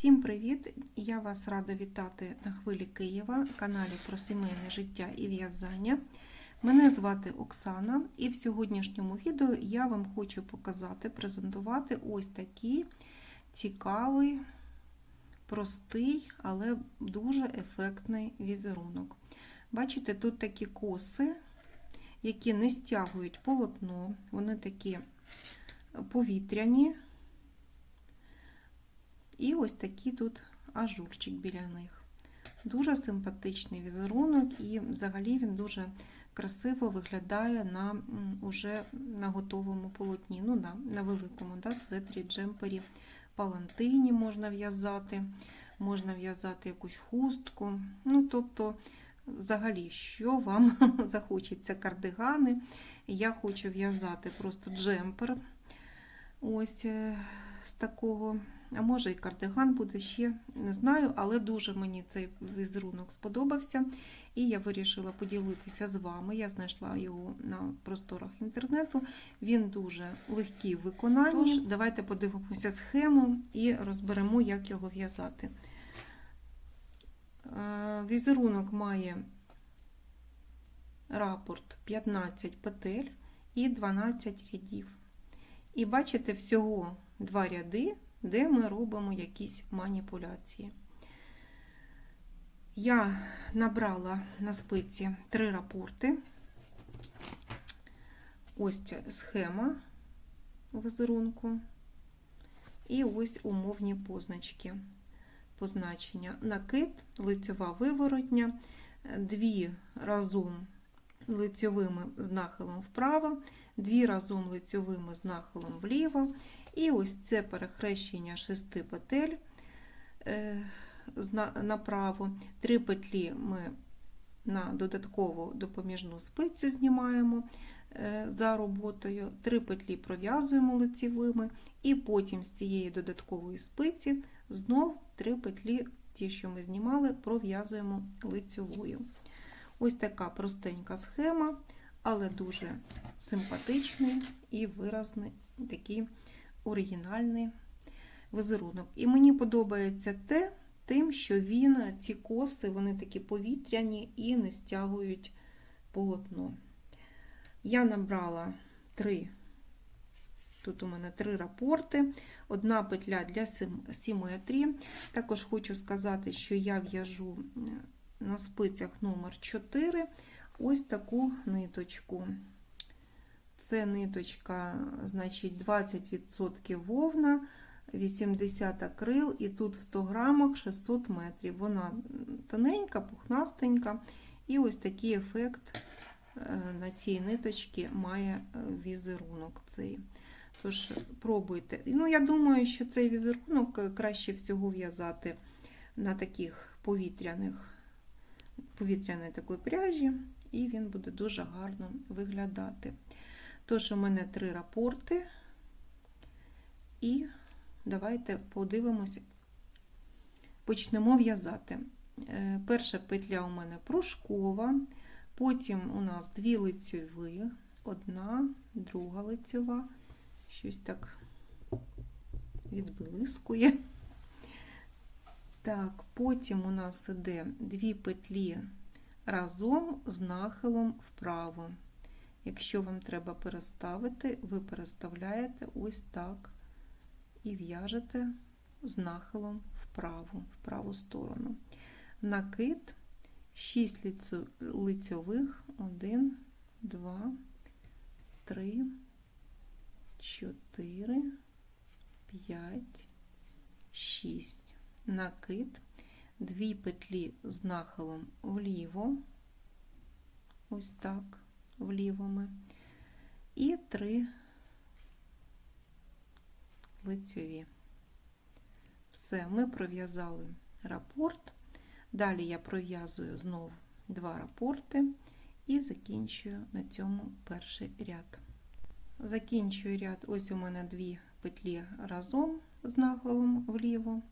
Всім привіт! Я вас рада вітати на хвилі Києва, каналі про сімейне життя і в'язання. Мене звати Оксана, і в сьогоднішньому відео я вам хочу показати, презентувати ось такий цікавий, простий, але дуже ефектний візерунок. Бачите, тут такі коси, які не стягують полотно, вони такі повітряні. І ось такий тут ажурчик біля них. Дуже симпатичний візерунок, і взагалі він дуже красиво виглядає на уже на готовому полотні. Ну, на, на великому да, светрі, джемпері, палантині можна в'язати, можна в'язати якусь хустку. Ну, тобто, взагалі, що вам захочеться кардигани. Я хочу в'язати просто джемпер. Ось з такого. А може і кардиган буде ще, не знаю, але дуже мені цей візерунок сподобався. І я вирішила поділитися з вами. Я знайшла його на просторах інтернету. Він дуже легкий в виконанні. Тож, давайте подивимося схему і розберемо, як його в'язати. Візерунок має рапорт 15 петель і 12 рядів. І бачите, всього два ряди де ми робимо якісь маніпуляції. Я набрала на спиці три рапорти. Ось схема візерунку. І ось умовні позначки. Позначення накид, лицьова виворотня, дві разом лицьовими з нахилом вправо, дві разом лицьовими з нахилом вліво. І ось це перехрещення шести петель направо. Три петлі ми на додаткову допоміжну спицю знімаємо за роботою, три петлі пров'язуємо лицевими, і потім з цієї додаткової спиці знов три петлі, ті, що ми знімали, пров'язуємо лицевою. Ось така простенька схема, але дуже симпатичний і виразний такий оригінальний візерунок. І мені подобається те, тим, що він, ці коси, вони такі повітряні і не стягують полотно. Я набрала три, тут у мене три рапорти, одна петля для симетрії. Також хочу сказати, що я в'яжу на спицях номер 4 ось таку ниточку. Це ниточка, значить, 20% вовна, 80 акрил, і тут в 100 грамах 600 метрів. Вона тоненька, пухнастенька, і ось такий ефект на цій ниточці має візерунок цей. Тож, пробуйте. Ну, я думаю, що цей візерунок краще всього в'язати на таких повітряних, повітряної такої пряжі, і він буде дуже гарно виглядати. Тож, у мене три рапорти, і давайте подивимося, почнемо в'язати. Перша петля у мене пружкова, потім у нас дві лицьові, одна, друга лицьова, щось так відблискує. Так, потім у нас іде дві петлі разом з нахилом вправо. Якщо вам треба переставити, ви переставляєте ось так і в'яжете з нахилом вправо, в праву сторону. Накид 6 лицьових, 1, 2, 3, 4, 5, 6. Накид, 2 петлі з нахилом вліво, ось так влівими, і три лицьові. Все, ми пров'язали рапорт. Далі я пров'язую знову два рапорти і закінчую на цьому перший ряд. Закінчую ряд, ось у мене дві петлі разом з нахилом вліво.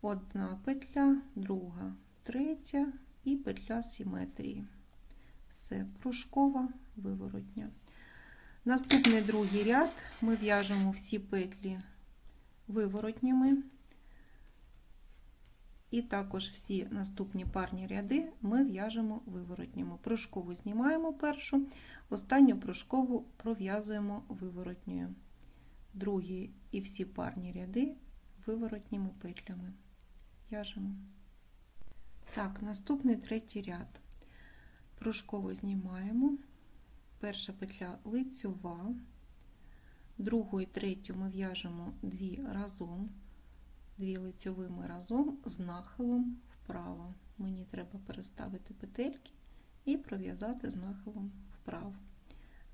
Одна петля, друга, третя і петля симетрії. Все, пружкова виворотня. Наступний другий ряд ми в'яжемо всі петлі виворотніми, І також всі наступні парні ряди ми в'яжемо виворотніми. Прыжкову знімаємо першу, останню прыжкову пров'язуємо виворотньою. Другі і всі парні ряди виворотніми петлями в'яжемо. Так, наступний третій ряд. Прыжково знімаємо. Перша петля лицьова, другу і третю ми в'яжемо дві разом, дві лицьовими разом з нахилом вправо. Мені треба переставити петельки і пров'язати з нахилом вправо.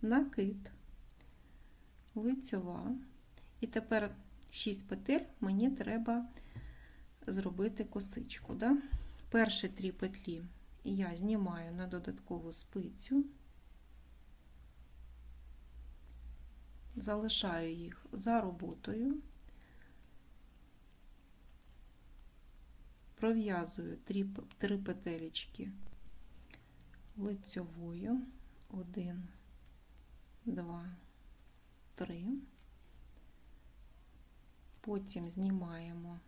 Накид, лицьова. І тепер 6 петель мені треба зробити косичку. Да? Перші три петлі я знімаю на додаткову спицю, залишаю їх за роботою, пров'язую три, петелечки лицьовою, один, два, три. Потім знімаємо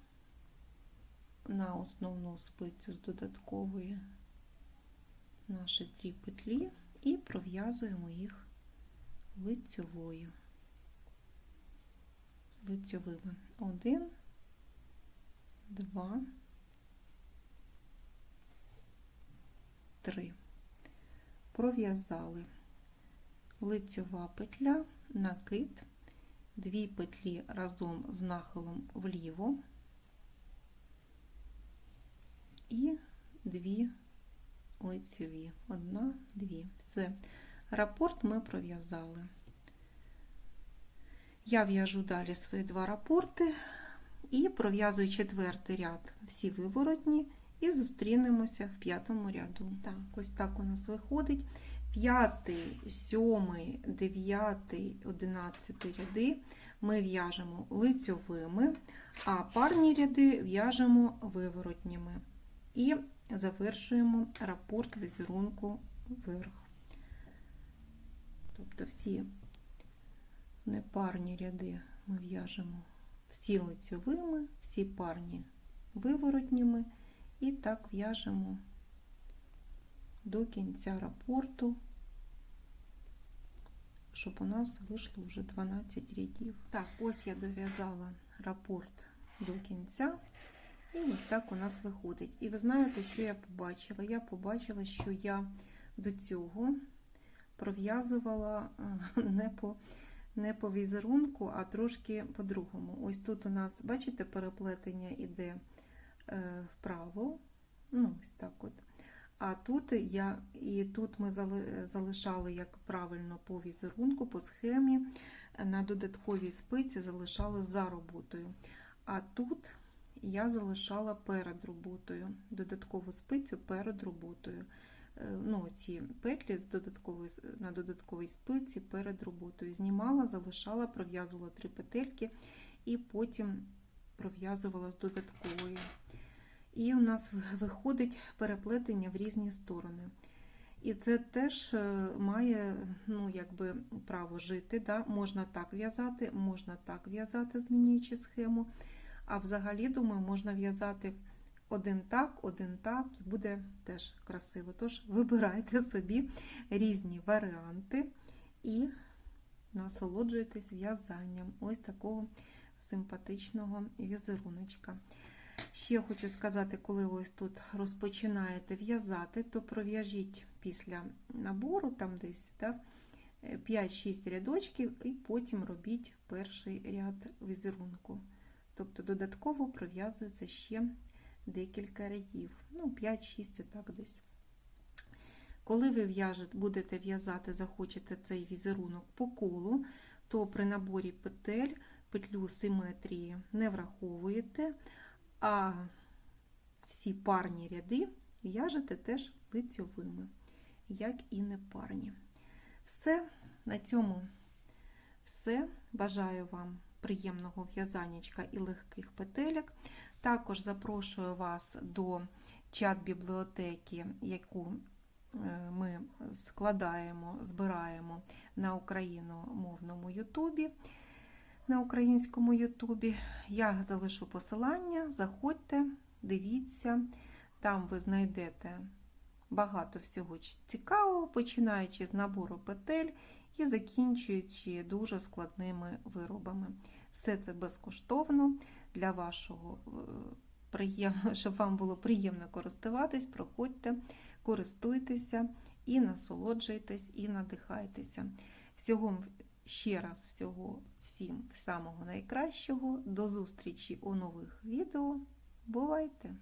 на основну спицю з додаткової наші три петлі і пров'язуємо їх лицьовою. Лицьовими. Один, два, три. Пров'язали лицьова петля, накид, дві петлі разом з нахилом вліво і дві лицьові. Одна, дві. Все. Рапорт ми пров'язали. Я в'яжу далі свої два рапорти і пров'язую четвертий ряд всі виворотні і зустрінемося в п'ятому ряду. Так, ось так у нас виходить. П'ятий, сьомий, дев'ятий, одинадцятий ряди ми в'яжемо лицьовими, а парні ряди в'яжемо виворотніми. І завершуємо рапорт візерунку вверх. Тобто всі непарні ряди ми в'яжемо всі лицьовими, всі парні виворотніми, і так в'яжемо до кінця рапорту, щоб у нас вийшло вже 12 рядів. Так, ось я дов'язала рапорт до кінця. І ось так у нас виходить. І ви знаєте, що я побачила? Я побачила, що я до цього пров'язувала не по не по візерунку, а трошки по-другому. Ось тут у нас, бачите, переплетення йде е, вправо. Ну, ось так от. А тут я, і тут ми залишали, як правильно, по візерунку, по схемі, на додатковій спиці залишали за роботою. А тут я залишала перед роботою, додаткову спицю перед роботою. Ну, Ці петлі з додаткової, на додатковій спиці перед роботою. Знімала, залишала, пров'язувала три петельки і потім пров'язувала з додаткової. І у нас виходить переплетення в різні сторони. І це теж має ну, якби, право жити. Да? Можна так в'язати, можна так в'язати, змінюючи схему. А взагалі, думаю, можна в'язати один так, один так, і буде теж красиво. Тож вибирайте собі різні варіанти і насолоджуйтесь в'язанням ось такого симпатичного візеруночка. Ще хочу сказати, коли ось тут розпочинаєте в'язати, то пров'яжіть після набору, там десь да, 5-6 рядочків, і потім робіть перший ряд візерунку. Тобто додатково пров'язується ще декілька рядів, ну, 5-6, отак десь. Коли ви будете в'язати, захочете цей візерунок по колу, то при наборі петель петлю симетрії не враховуєте, а всі парні ряди в'яжете теж лицьовими, як і непарні. Все, на цьому все. Бажаю вам приємного в'язаннячка і легких петелек. Також запрошую вас до чат-бібліотеки, яку е, ми складаємо, збираємо на україномовному Ютубі. На українському Ютубі. Я залишу посилання, заходьте, дивіться, там ви знайдете багато всього цікавого, починаючи з набору петель і закінчуючи дуже складними виробами. Все це безкоштовно для вашого е, приємно, щоб вам було приємно користуватись, проходьте, користуйтеся і насолоджуйтесь, і надихайтеся. Всього ще раз всього всім самого найкращого. До зустрічі у нових відео. Бувайте!